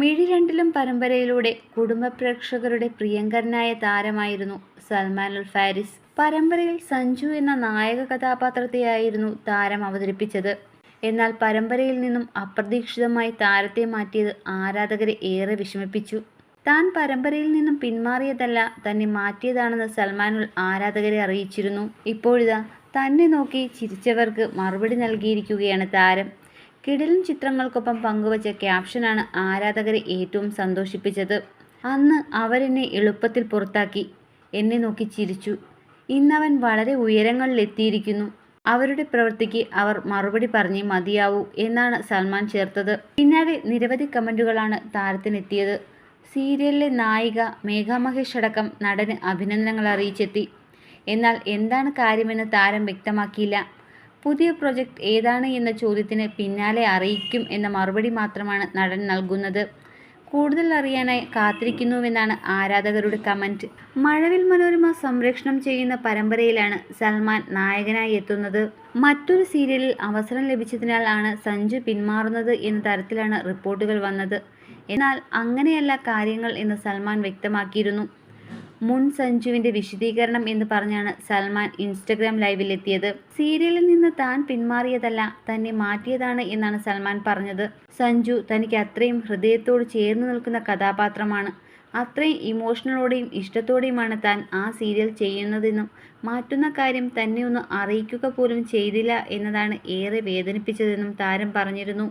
മിഴി രണ്ടിലും പരമ്പരയിലൂടെ കുടുംബ പ്രേക്ഷകരുടെ പ്രിയങ്കരനായ താരമായിരുന്നു സൽമാൻ അൽ ഫാരിസ്. പരമ്പരയിൽ സഞ്ജു എന്ന നായക കഥാപാത്രത്തെയായിരുന്നു താരം അവതരിപ്പിച്ചത്. എന്നാൽ പരമ്പരയിൽ നിന്നും അപ്രതീക്ഷിതമായി താരത്തെ മാറ്റിയത് ആരാധകരെ ഏറെ വിഷമിപ്പിച്ചു. താൻ പരമ്പരയിൽ നിന്നും പിന്മാറിയതല്ല തന്നെ മാറ്റിയതാണെന്ന് സൽമാനുൽ ആരാധകരെ അറിയിച്ചിരുന്നു. ഇപ്പോഴിതാ തന്നെ നോക്കി ചിരിച്ചവർക്ക് മറുപടി നൽകിയിരിക്കുകയാണ് താരം. കിടിലൻ ചിത്രങ്ങൾക്കൊപ്പം പങ്കുവച്ച ക്യാപ്ഷനാണ് ആരാധകരെ ഏറ്റവും സന്തോഷിപ്പിച്ചത്. അന്ന് അവരെന്നെ എളുപ്പത്തിൽ പുറത്താക്കി എന്നെ നോക്കി ചിരിച്ചു. ഇന്നവൻ വളരെ ഉയരങ്ങളിലെത്തിയിരിക്കുന്നു. അവരുടെ പ്രവൃത്തിക്ക് അവർ മറുപടി പറഞ്ഞേ മതിയാവൂ എന്നാണ് സൽമാൻ ചേർത്തത്. പിന്നാലെ നിരവധി കമന്റുകളാണ് താരത്തിനെത്തിയത്. സീരിയലിലെ നായിക മേഘാമഹേഷ് അടക്കം നടന് അഭിനന്ദനങ്ങൾ അറിയിച്ചെത്തി. എന്നാൽ എന്താണ് കാര്യമെന്ന് താരം വ്യക്തമാക്കിയില്ല. പുതിയ പ്രൊജക്ട് ഏതാണ് എന്ന ചോദ്യത്തിന് പിന്നാലെ അറിയിക്കും എന്ന മറുപടി മാത്രമാണ് നടൻ നൽകുന്നത്. കൂടുതൽ അറിയാനായി കാത്തിരിക്കുന്നുവെന്നാണ് ആരാധകരുടെ കമന്റ് മഴവിൽ മനോരമ സംരക്ഷണം ചെയ്യുന്ന പരമ്പരയിലാണ് സൽമാൻ നായകനായി എത്തുന്നത്. മറ്റൊരു സീരിയലിൽ അവസരം ലഭിച്ചതിനാൽ ആണ് സഞ്ജു പിന്മാറുന്നത് എന്ന തരത്തിലാണ് റിപ്പോർട്ടുകൾ വന്നത്. എന്നാൽ അങ്ങനെയല്ല കാര്യങ്ങൾ എന്ന് സൽമാൻ വ്യക്തമാക്കിയിരുന്നു. മുൻ സഞ്ജുവിന്റെ വിശദീകരണം എന്ന് പറഞ്ഞാണ് സൽമാൻ ഇൻസ്റ്റഗ്രാം ലൈവിലെത്തിയത്. സീരിയലിൽ നിന്ന് താൻ പിന്മാറിയതല്ല തന്നെ മാറ്റിയതാണ് എന്നാണ് സൽമാൻ പറഞ്ഞത്. സഞ്ജു തനിക്ക് അത്രയും ഹൃദയത്തോട് ചേർന്ന് നിൽക്കുന്ന കഥാപാത്രമാണ്. അത്രയും ഇമോഷണലോടെയും ഇഷ്ടത്തോടെയുമാണ് താൻ ആ സീരിയൽ ചെയ്യുന്നതെന്നും മാറ്റുന്ന കാര്യം തന്നെ ഒന്ന് അറിയിക്കുക പോലും ചെയ്തില്ല എന്നതാണ് ഏറെ വേദനിപ്പിച്ചതെന്നും താരം പറഞ്ഞിരുന്നു.